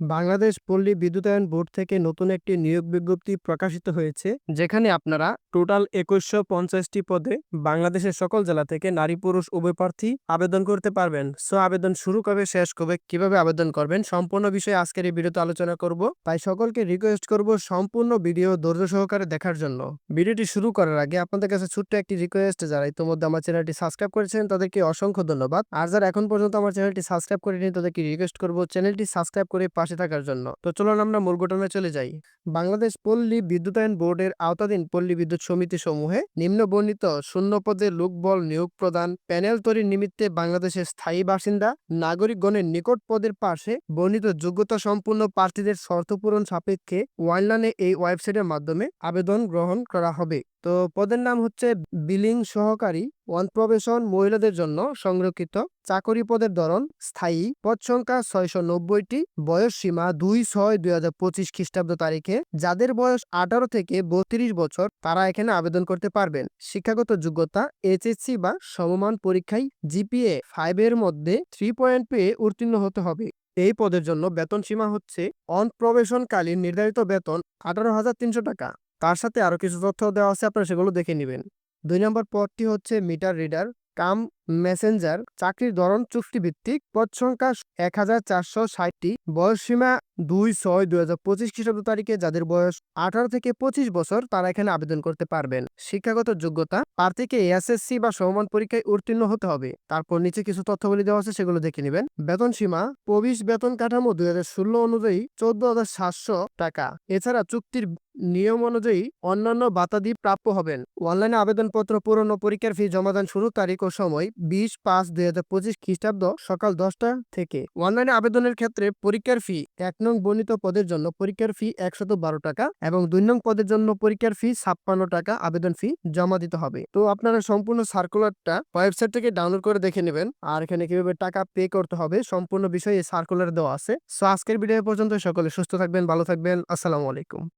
বাংলাদেশ পল্লী বিদ্যুতায়ন বোর্ড থেকে নতুন একটি নিয়োগ বিজ্ঞপ্তি প্রকাশিত হয়েছে, যেখানে আপনারা টোটাল একুশশো পঞ্চাশটি পদে বাংলাদেশের সকল জেলা থেকে নারী, পুরুষ, উভয় প্রার্থী আবেদন করতে পারবেন। সো, আবেদন শুরু কবে, শেষ কবে, কীভাবে আবেদন করবেন, সম্পূর্ণ বিষয়ে আজকের এই ভিডিওতে আলোচনা করব। তাই সকলকে রিকোয়েস্ট করব সম্পূর্ণ ভিডিও ধৈর্য সহকারে দেখার জন্য। ভিডিওটি শুরু করার আগে আপনাদের কাছে ছোট্ট একটি রিকোয়েস্ট যারা ইতিমধ্যে আমার চ্যানেলটি সাবস্ক্রাইব করেছেন, তাদেরকে অসংখ্য ধন্যবাদ। আর যারা এখন পর্যন্ত আমার চ্যানেলটি সাবস্ক্রাইব করেনি তাদেরকে রিকোয়েস্ট করব চ্যানেলটি সাবস্ক্রাইব করে পাশে থাকার জন্য। তো চলুন আমরা মূল ঘটনায় চলে যাই। বাংলাদেশ পল্লী বিদ্যুতায়ন বোর্ডের আওতাধীন পল্লী বিদ্যুৎ সমিতি সমূহে নিম্ন বর্ণিত শূন্য পদে লোকবল নিয়োগ প্রদান প্যানেল তৈরির নিমিত্তে বাংলাদেশের স্থায়ী বাসিন্দা নাগরিকগণের নিকট পদের পাশে বর্ণিত যোগ্যতা সম্পূর্ণ প্রার্থীদের শর্ত পূরণ সাপেক্ষে ওয়ানলাইনে এই ওয়েবসাইটের মাধ্যমে আবেদন গ্রহণ করা হবে। তো পদের নাম হচ্ছে বিলিং সহকারী, ওয়ান প্রবেশন মহিলাদের জন্য সংরক্ষিত। চাকরি পদের ধরন, স্থায়ী। পদ সংখ্যা ছয়শো নব্বইটি বয়স সীমা দুই ছয় দুই হাজার পঁচিশ খ্রিস্টাব্দ তারিখে। যাদের বয়স আঠারো থেকে বত্রিশ বছর, তারা এখানে আবেদন করতে পারবেন। শিক্ষাগত যোগ্যতা, এইচএসসি বা সমমান পরীক্ষায় জিপিএ ফাইভের মধ্যে থ্রি পয়েন্ট পেয়ে উত্তীর্ণ হতে হবে। এই পদের জন্য বেতন সীমা হচ্ছে অন প্রবেশনকালীন নির্ধারিত বেতন আঠারো হাজার তিনশো টাকা। তার সাথে আরও কিছু তথ্য দেওয়া আছে, আপনারা সেগুলো দেখে নেবেন। দুই নম্বর পদটি হচ্ছে মিটার রিডার, কাম মেসেঞ্জার, চাকরির ধরন চুক্তিভিত্তিক, পদ সংখ্যা এক হাজার চারশো ষাটটি, বয়স সীমা দুই ছয় দুই হাজার পঁচিশ খ্রিস্টাব্দ তারিখে, যাদের বয়স আঠারো থেকে পঁচিশ বছর, তারা এখানে আবেদন করতে পারবেন। শিক্ষাগত যোগ্যতা, প্রার্থীকে এসএসসি বা সমমান পরীক্ষায় উত্তীর্ণ হতে হবে। তারপর নিচে কিছু তথ্যগুলি দেওয়া আছে, সেগুলো দেখে নেবেন। বেতন সীমা, প্রবিশ বেতন কাঠামো দুই হাজার ষোলো অনুযায়ী চোদ্দ হাজার সাতশো টাকা। এছাড়া চুক্তির নিয়ম অনুযায়ী অন্যান্য বাতাদি প্রাপ্য হবেন। অনলাইনে আবেদনপত্র পূরণ ও পরীক্ষার ফি জমাদান শুরু, তারিখ ও সময় বিশ পাঁচ দুই হাজার পঁচিশ খ্রিস্টাব্দ সকাল দশটা থেকে। অনলাইনে আবেদনের ক্ষেত্রে পরীক্ষার ফি এক নং বর্ণিত পদের জন্য পরীক্ষার ফি একশত বারো টাকা এবং দুই নং পদের জন্য পরীক্ষার ফি ছাপ্পান্ন টাকা আবেদন ফি জমা দিতে হবে। তো আপনারা সম্পূর্ণ সার্কুলারটা ওয়েবসাইট থেকে ডাউনলোড করে দেখে নেবেন। আর এখানে কীভাবে টাকা পে করতে হবে সম্পূর্ণ বিষয়ে সার্কুলার দেওয়া আছে। সো আজকের ভিডিও পর্যন্ত, সকলে সুস্থ থাকবেন, ভালো থাকবেন। আসসালামু আলাইকুম।